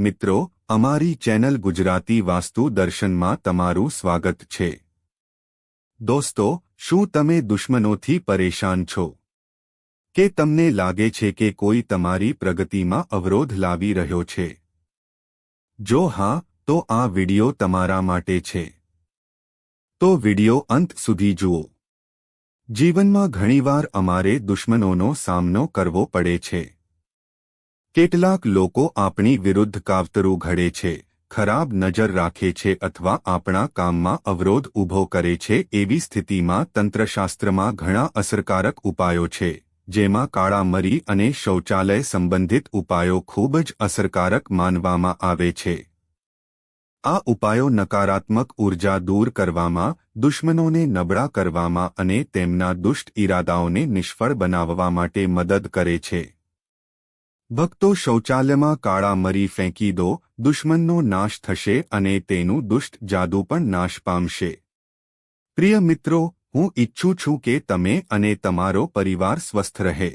મિત્રો, અમારી ચેનલ ગુજરાતી વાસ્તુ દર્શનમાં તમારું સ્વાગત છે. દોસ્તો, શું તમે દુશ્મનોથી પરેશાન છો? કે તમને લાગે છે કે કોઈ તમારી પ્રગતિમાં અવરોધ લાવી રહ્યો છે? જો હા, તો આ વિડિયો તમારા માટે છે. તો વિડિયો અંત સુધી જુઓ. જીવનમાં ઘણીવાર અમારે દુશ્મનોનો સામનો કરવો પડે છે. કેટલાક લોકો આપણી વિરુદ્ધ કાવતરું ઘડે છે, ખરાબ નજર રાખે છે અથવા આપણા કામમાં અવરોધ ઊભો કરે છે એવી સ્થિતિમાં તંત્રશાસ્ત્રમાં ઘણા અસરકારક ઉપાયો છે, જેમાં કાળા મરી અને શૌચાલય સંબંધિત ઉપાયો ખૂબ જ અસરકારક માનવામાં આવે છે. આ ઉપાયો નકારાત્મક ઊર્જા દૂર કરવામાં, દુશ્મનોને નબળા કરવામાં અને તેમના દુષ્ટ ઇરાદાઓને નિષ્ફળ બનાવવા માટે મદદ કરે છે. ભક્તો શૌચાલયમાં કાળા મરી ફેંકી દો, દુશ્મનનો નાશ થશે અને તેનું દુષ્ટ જાદુ પણ નાશ પામશે. પ્રિય મિત્રો, હું ઈચ્છું છું કે તમે અને તમારો પરિવાર સ્વસ્થ રહે.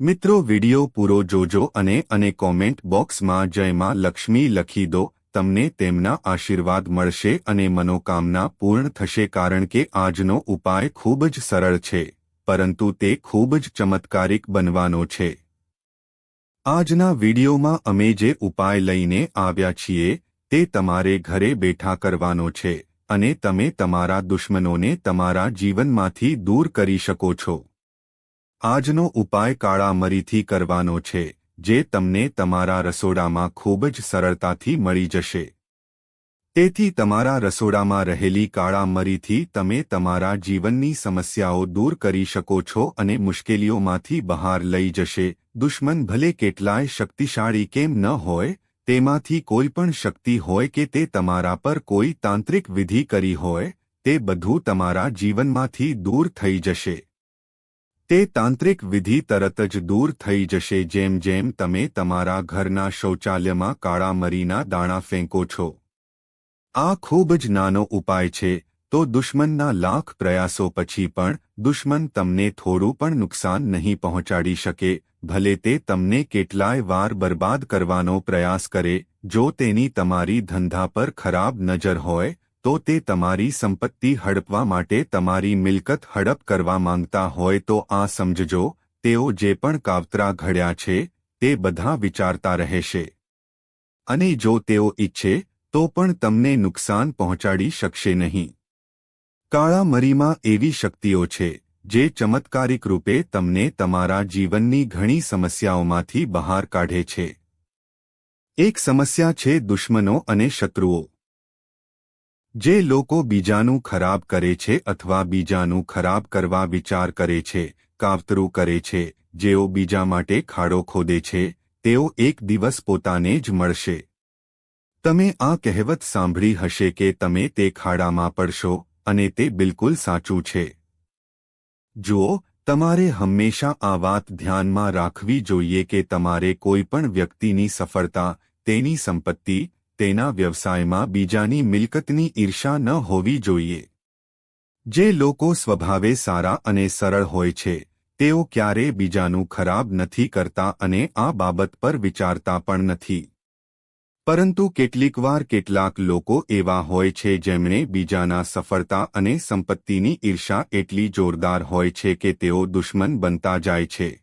મિત્રો, વિડિયો પૂરો જોજો અને અને કોમેન્ટ બોક્સમાં જયમાં લક્ષ્મી લખી દો, તમને તેમના આશીર્વાદ મળશે અને મનોકામના પૂર્ણ થશે કારણ કે આજનો ઉપાય ખૂબ જ સરળ છે, પરંતુ તે ખૂબ જ ચમત્કારિક બનવાનો છે. આજના વિડીયોમાં અમે જે ઉપાય લઈને આવ્યા છીએ, તે તમારે ઘરે બેઠા કરવાનો છે, અને તમે તમારા દુશ્મનોને તમારા જીવનમાંથી દૂર કરી શકો છો. આજનો ઉપાય કાળા મરીથી કરવાનો છે, જે તમને તમારા રસોડામાં ખૂબ જ સરળતાથી મળી જશે. તેથી તમારા રસોડામાં રહેલી કાળા મરીથી તમે તમારા જીવનની સમસ્યાઓ દૂર કરી શકો છો અને મુશ્કેલીઓમાંથી બહાર લઈ જશે. દુશ્મન ભલે કેટલાય શક્તિશાળી કેમ ન હોય, તેમાંથી કોઈ પણ શક્તિ હોય કે તે તમારા પર કોઈ તાંત્રિક વિધિ કરી હોય, તે બધું તમારા જીવનમાંથી દૂર થઈ જશે. તે તાંત્રિક વિધિ તરત જ દૂર થઈ જશે જેમ જેમ તમે તમારા ઘરના શૌચાલયમાં કાળા મરીના દાણા ફેંકો છો. આ ખૂબ જ નાનો ઉપાય છે, તો દુશ્મનના લાખ પ્રયાસો પછી પણ દુશ્મન તમને થોડું પણ નુકસાન નહીં પહોંચાડી શકે, ભલે તે તમને કેટલાય વાર બરબાદ કરવાનો પ્રયાસ કરે, જો તેની તમારી ધંધા પર ખરાબ નજર હોય, તો તે તમારી સંપત્તિ હડપવા માટે તમારી મિલકત હડપ કરવા માંગતા હોય તો આ સમજજો, તેઓ જે પણ કાવતરા ઘડ્યા છે, તે બધા વિચારતા રહેશે. અને જો તેઓ ઈચ્છે તો પણ તમને નુકસાન પહોંચાડી શકશે નહીં. કાળા મરીમાં એવી શક્તિઓ છે, જે ચમત્કારિક રૂપે તમને તમારા જીવનની ઘણી સમસ્યાઓમાંથી બહાર કાઢે છે. એક સમસ્યા છે દુશ્મનો અને શત્રુઓ. જે લોકો બીજાનું ખરાબ કરે છે અથવા બીજાનું ખરાબ કરવા વિચાર કરે છે, કાવતરું કરે છે, જેઓ બીજા માટે ખાડો ખોદે છે, તેઓ એક દિવસ પોતાને જ મળશે. તમે આ કહેવત સાંભળી હશે કે તમે તે ખાડામાં પડશો અને તે બિલકુલ સાચું છે. જુઓ, તમારે હંમેશા આ વાત ધ્યાનમાં રાખવી જોઈએ કે તમારે કોઈ પણ વ્યક્તિની સફળતા, તેની સંપત્તિ, તેના વ્યવસાયમાં બીજાની મિલકતની ઈર્ષા ન હોવી જોઈએ. જે લોકો સ્વભાવે સારા અને સરળ હોય છે, તેઓ ક્યારેય બીજાનું ખરાબ નથી કરતા અને આ બાબત પર વિચારતા પણ નથી. પરંતુ કેટલીકવાર કેટલાક લોકો એવા હોય છે જેમણે બીજાના સફળતા અને સંપત્તિની ઈર્ષા એટલી જોરદાર હોય છે કે તેઓ દુશ્મન બનતા જાય છે.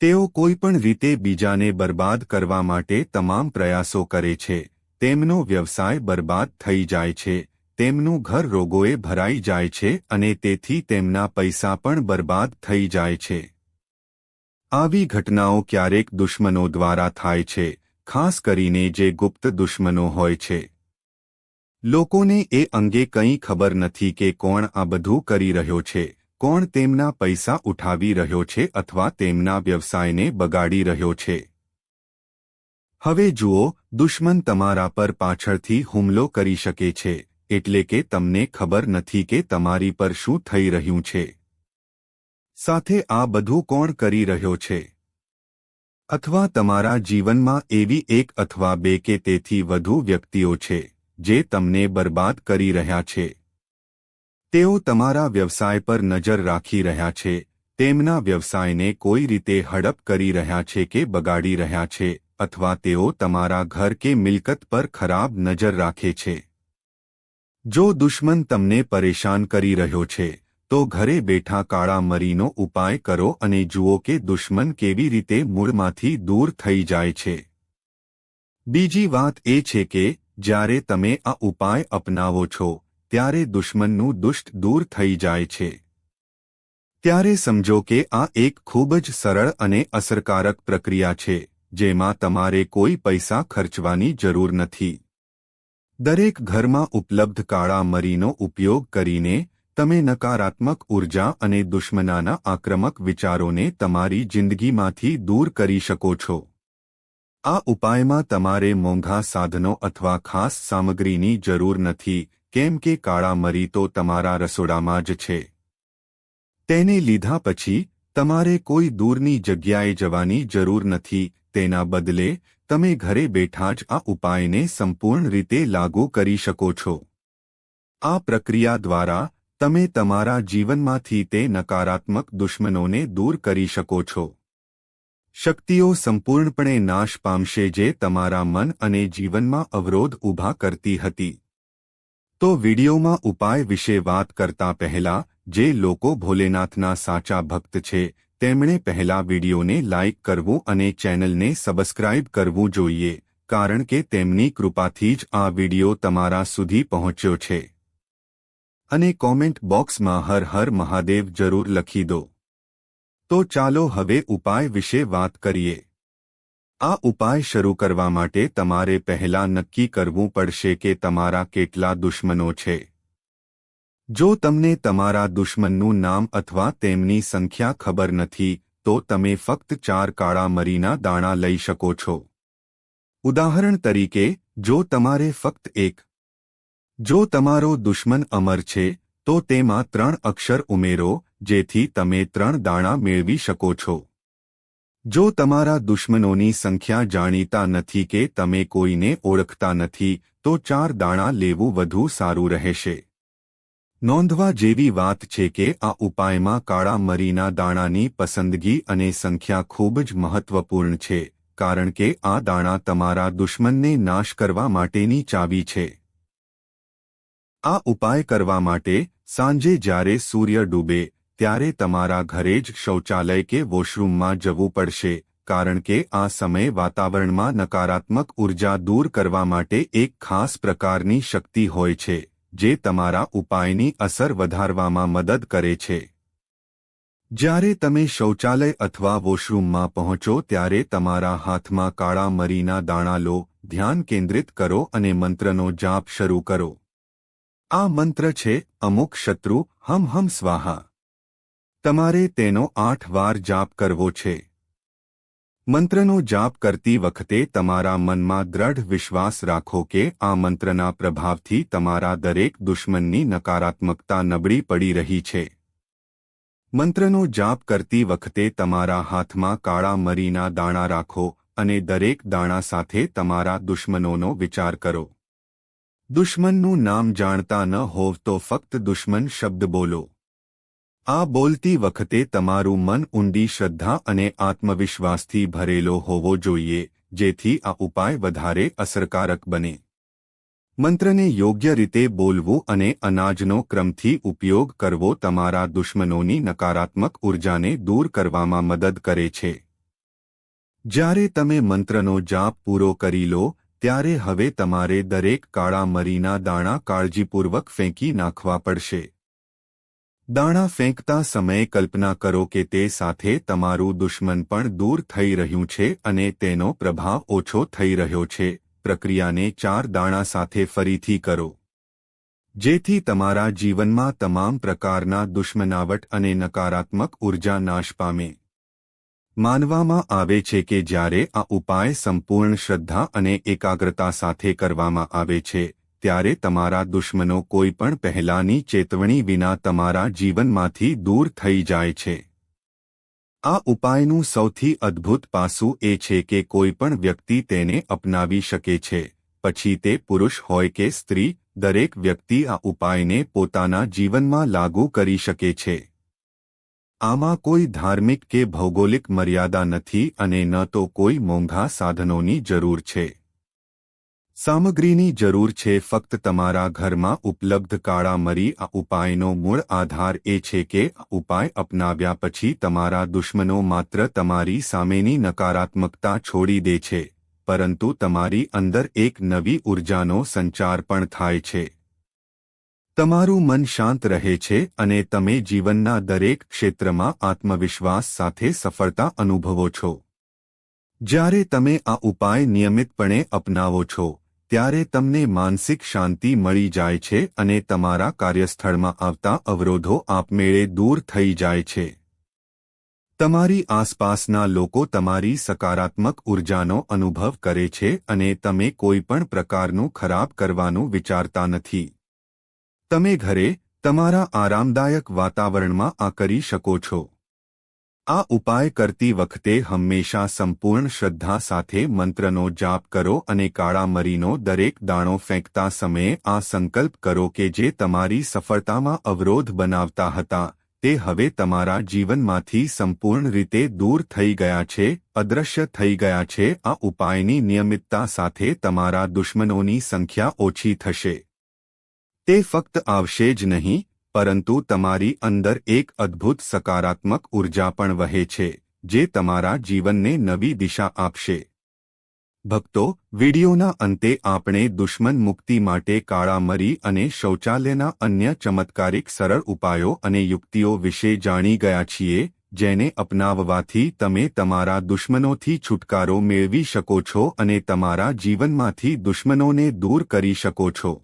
તેઓ કોઈપણ રીતે બીજાને બરબાદ કરવા માટે તમામ પ્રયાસો કરે છે. તેમનો વ્યવસાય બરબાદ થઈ જાય છે. તેમનું ઘર રોગોએ ભરાઈ જાય છે અને તેથી તેમના પૈસા પણ બરબાદ થઈ જાય છે. આવી ઘટનાઓ ક્યારેક દુશ્મનો દ્વારા થાય છે. ખાસ કરીને જે ગુપ્ત દુશ્મનો હોય છે. લોકોને એ અંગે કંઈ ખબર નથી કે કોણ આ બધું કરી રહ્યો છે, કોણ તેમના પૈસા ઉઠાવી રહ્યો છે અથવા તેમના વ્યવસાયને બગાડી રહ્યો છે. હવે જુઓ, દુશ્મન તમારા પર પાછળથી હુમલો કરી શકે છે, એટલે કે તમને ખબર નથી કે તમારી પર શું થઈ રહ્યું છે. સાથે આ બધું કોણ કરી રહ્યો છે? અથવા તમારા જીવનમાં એવી એક અથવા બે કે તેથી વધુ વ્યક્તિઓ છે, જે તમને બરબાદ કરી રહ્યા છે. તેઓ તમારા વ્યવસાય પર નજર રાખી રહ્યા છે, તેમના વ્યવસાયને કોઈ રીતે હડપ કરી રહ્યા છે કે બગાડી રહ્યા છે, અથવા તેઓ તમારા ઘર કે મિલકત પર ખરાબ નજર રાખે છે. જો દુશ્મન તમને પરેશાન કરી રહ્યો છે તો ઘરે બેઠા કાળા મરીનો ઉપાય કરો અને જુઓ કે દુશ્મન કેવી રીતે મૂળમાંથી દૂર થઈ જાય છે. બીજી વાત એ છે કે, જ્યારે તમે આ ઉપાય અપનાવો છો, ત્યારે દુશ્મનનું દુષ્ટ દૂર થઈ જાય છે. ત્યારે સમજો કે આ એક ખૂબ જ સરળ અને અસરકારક પ્રક્રિયા છે, જેમાં તમારે કોઈ પૈસા ખર્ચવાની જરૂર નથી. દરેક ઘરમાં ઉપલબ્ધ કાળા મરીનો ઉપયોગ કરીને તમે નકારાત્મક ઊર્જા અને દુશ્મનાના આક્રમક વિચારોને તમારી જિંદગીમાંથી દૂર કરી શકો છો. આ ઉપાયમાં તમારે મોંઘા સાધનો અથવા ખાસ સામગ્રીની જરૂર નથી, કેમ કે કાળા મરી તો તમારા રસોડામાં જ છે. તેને લીધા પછી, તમારે કોઈ દૂરની જગ્યાએ જવાની જરૂર નથી, તેના બદલે, તમે ઘરે બેઠા જ આ ઉપાયને સંપૂર્ણ રીતે લાગુ કરી શકો છો. આ પ્રક્રિયા દ્વારા તમે તમારા જીવનમાંથી તે નકારાત્મક દુશ્મનોને દૂર કરી શકો છો. શક્તિઓ સંપૂર્ણપણે નાશ પામશે જે તમારા મન અને જીવનમાં અવરોધ ઊભા કરતી હતી. તો વિડીયોમાં ઉપાય વિશે વાત કરતા પહેલા, જે લોકો ભોલેનાથના સાચા ભક્ત છે, તેમણે પહેલા વિડીયોને લાઇક કરવું અને ચેનલને સબસ્ક્રાઇબ કરવું જોઈએ, કારણ કે તેમની કૃપાથી જ આ વીડિયો તમારા સુધી પહોંચ્યો છે. અને કોમેન્ટ બોક્સમાં હર હર મહાદેવ જરૂર લખી દો. તો ચાલો હવે ઉપાય વિશે વાત કરીએ. આ ઉપાય શરૂ કરવા માટે તમારે પહેલા નક્કી કરવું પડશે કે તમારા કેટલા દુશ્મનો છે. જો તમને તમારા દુશ્મનનું નામ અથવા તેમની સંખ્યા ખબર નથી, તો તમે ફક્ત ચાર કાળા મરીના દાણા લઈ શકો છો. ઉદાહરણ તરીકે, જો તમારે ફક્ત એક જો તમારો દુશ્મન અમર છે, તો તેમાં ત્રણ અક્ષર ઉમેરો, જેથી તમે ત્રણ દાણા મેળવી શકો છો. જો તમારા દુશ્મનોની સંખ્યા જાણીતા નથી કે તમે કોઈને ઓળખતા નથી, તો ચાર દાણા લેવું વધુ સારું રહેશે. નોંધવા જેવી વાત છે કે આ ઉપાયમાં કાળા મરીના દાણાની પસંદગી અને સંખ્યા ખૂબ જ મહત્વપૂર્ણ છે, કારણ કે આ દાણા તમારા દુશ્મનને નાશ કરવા માટેની ચાવી છે. આ ઉપાય કરવા માટે સાંજે જ્યારે સૂર્ય ડૂબે, ત્યારે તમારા ઘરે જ શૌચાલય કે વોશરૂમમાં જવું પડશે, કારણ કે આ સમય વાતાવરણમાં નકારાત્મક ઊર્જા દૂર કરવા માટે એક ખાસ પ્રકારની શક્તિ હોય છે, જે તમારા ઉપાયની અસર વધારવામાં મદદ કરે છે. જ્યારે તમે શૌચાલય અથવા વોશરૂમમાં પહોંચો ત્યારે તમારા હાથમાં કાળા મરીના દાણા લો, ધ્યાન કેન્દ્રિત કરો અને મંત્રનો જાપ શરૂ કરો. આ મંત્ર છે, અમુક શત્રુ, હમ હમ સ્વાહા. તમારે તેનો આઠ વાર જાપ કરવો છે. મંત્રનો જાપ કરતી વખતે તમારા મનમાં દ્રઢ વિશ્વાસ રાખો કે આ મંત્રના પ્રભાવથી તમારા દરેક દુશ્મનની નકારાત્મકતા નબળી પડી રહી છે. મંત્રનો જાપ કરતી વખતે તમારા હાથમાં કાળા મરીના દાણા રાખો અને દરેક દાણા સાથે તમારા દુશ્મનોનો વિચાર કરો. દુશ્મનનું નામ જાણતા ન હોવ તો ફક્ત દુશ્મન શબ્દ બોલો. આ બોલતી વખતે તમારું મન ઊંડી શ્રદ્ધા અને આત્મવિશ્વાસથી ભરેલો હોવો જોઈએ, જેથી આ ઉપાય વધારે અસરકારક બને. મંત્રને યોગ્ય રીતે બોલવું અને અનાજનો ક્રમથી ઉપયોગ કરવો તમારા દુશ્મનોની નકારાત્મક ઉર્જાને દૂર કરવામાં મદદ કરે છે. જ્યારે તમે મંત્રનો જાપ પૂરો કરી લો ત્યારે હવે તમારે દરેક કાળા મરીના દાણા કાળજીપૂર્વક ફેંકી નાખવા પડશે. દાણા ફેંકતા સમયે કલ્પના કરો કે તે સાથે તમારું દુશ્મન પણ દૂર થઈ રહ્યું છે અને તેનો પ્રભાવ ઓછો થઈ રહ્યો છે. પ્રક્રિયાને ચાર દાણા સાથે ફરીથી કરો. જેથી તમારા જીવનમાં તમામ પ્રકારના દુશ્મનાવટ અને નકારાત્મક ઊર્જા નાશ પામે. માનવામાં આવે છે કે જ્યારે આ ઉપાય સંપૂર્ણ શ્રદ્ધા અને એકાગ્રતા સાથે કરવામાં આવે છે, ત્યારે તમારા દુશ્મનો કોઈ પણ પહેલાની ચેતવણી વિના તમારા જીવનમાંથી દૂર થઈ જાય છે. આ ઉપાયનું સૌથી અદ્ભુત પાસું એ છે કે કોઈ પણ વ્યક્તિ તેને અપનાવી શકે છે, પછી તે પુરુષ હોય કે સ્ત્રી, દરેક વ્યક્તિ આ ઉપાયને પોતાના જીવનમાં લાગુ કરી શકે છે. આમાં કોઈ ધાર્મિક કે ભૌગોલિક મર્યાદા નથી અને ન તો કોઈ મોંઘા સાધનોની જરૂર છે. સામગ્રીની જરૂર છે, ફક્ત તમારા ઘરમાં ઉપલબ્ધ કાળા મરી આ ઉપાયનો મૂળ આધાર એ છે કે ઉપાય અપનાવ્યા પછી તમારા દુશ્મનો માત્ર તમારી સામેની નકારાત્મકતા છોડી દે છે, પરંતુ તમારી અંદર એક નવી ઉર્જાનો સંચાર પણ થાય છે. તમારું મન શાંત રહે છે અને તમે જીવનના દરેક ક્ષેત્રમાં આત્મવિશ્વાસ સાથે સફળતા અનુભવો છો. જ્યારે તમે આ ઉપાય નિયમિતપણે અપનાવો છો, ત્યારે તમને માનસિક શાંતિ મળી જાય છે અને તમારા કાર્યસ્થળમાં આવતા અવરોધો આપમેળે દૂર થઈ જાય છે. તમારી આસપાસના લોકો તમારી સકારાત્મક ઉર્જાનો અનુભવ કરે છે અને તમે કોઈપણ પ્રકારનું ખરાબ કરવાનું વિચારતા નથી. તમે ઘરે તમારા આરામદાયક વાતાવરણમાં આ કરી શકો છો. આ ઉપાય કરતી વખતે હંમેશા સંપૂર્ણ શ્રદ્ધા સાથે મંત્રનો જાપ કરો અને કાળા મરીનો દરેક દાણો ફેંકતા સમયે આ સંકલ્પ કરો કે જે તમારી સફળતામાં અવરોધ બનાવતા હતા, તે હવે તમારા જીવનમાંથી સંપૂર્ણ રીતે દૂર થઈ ગયા છે અદૃશ્ય થઈ ગયા છે. આ ઉપાયની નિયમિતતા સાથે તમારા દુશ્મનોની સંખ્યા ઓછી થશે. તે ફક્ત આવશે જ નહીં, પરંતુ તમારી અંદર એક અદ્ભુત સકારાત્મક ઊર્જા પણ વહે છે, જે તમારા જીવનને નવી દિશા આપશે. ભક્તો, વિડિયોના અંતે આપણે દુશ્મન મુક્તિ માટે કાળા મરી અને શૌચાલયના અન્ય ચમત્કારિક સરળ ઉપાયો અને યુક્તિઓ વિશે જાણી ગયા છીએ, જેને અપનાવવાથી તમે તમારા દુશ્મનોથી છુટકારો મેળવી શકો છો અને તમારા જીવનમાંથી દુશ્મનોને દૂર કરી શકો છો.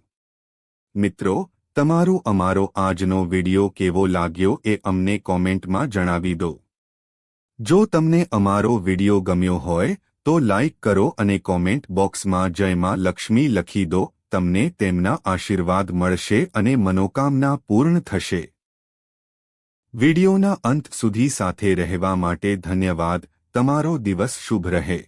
મિત્રો, તમારો અમારો આજનો વિડિયો કેવો લાગ્યો એ અમને કોમેન્ટમાં જણાવી દો. જો તમને અમારો વિડિયો ગમ્યો હોય, તો લાઇક કરો અને કોમેન્ટ બોક્સમાં જયમાં લક્ષ્મી લખી દો, તમને તેમના આશીર્વાદ મળશે અને મનોકામના પૂર્ણ થશે. વિડિયોના અંત સુધી સાથે રહેવા માટે ધન્યવાદ, તમારો દિવસ શુભ રહે.